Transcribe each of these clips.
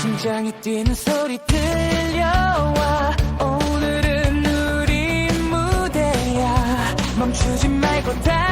심장이 뛰는 소리 들려와. 오늘은 우리 무대야. 멈추지 말고 다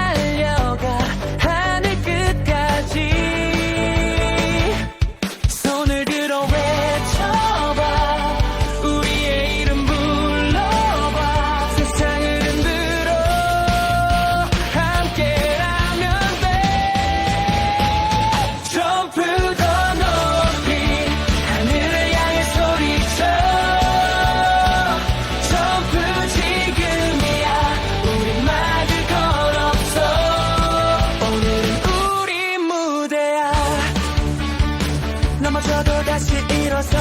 넘어져도 다시 일어서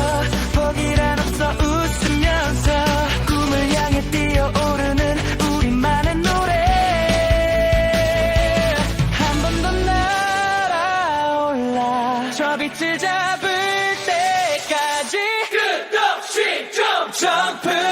포기란 없어 웃으면서 꿈을 향해 뛰어오르는 우리만의 노래. 한 번 더 날아올라 저 빛을 잡을 때까지 끝없이 점 점프. 더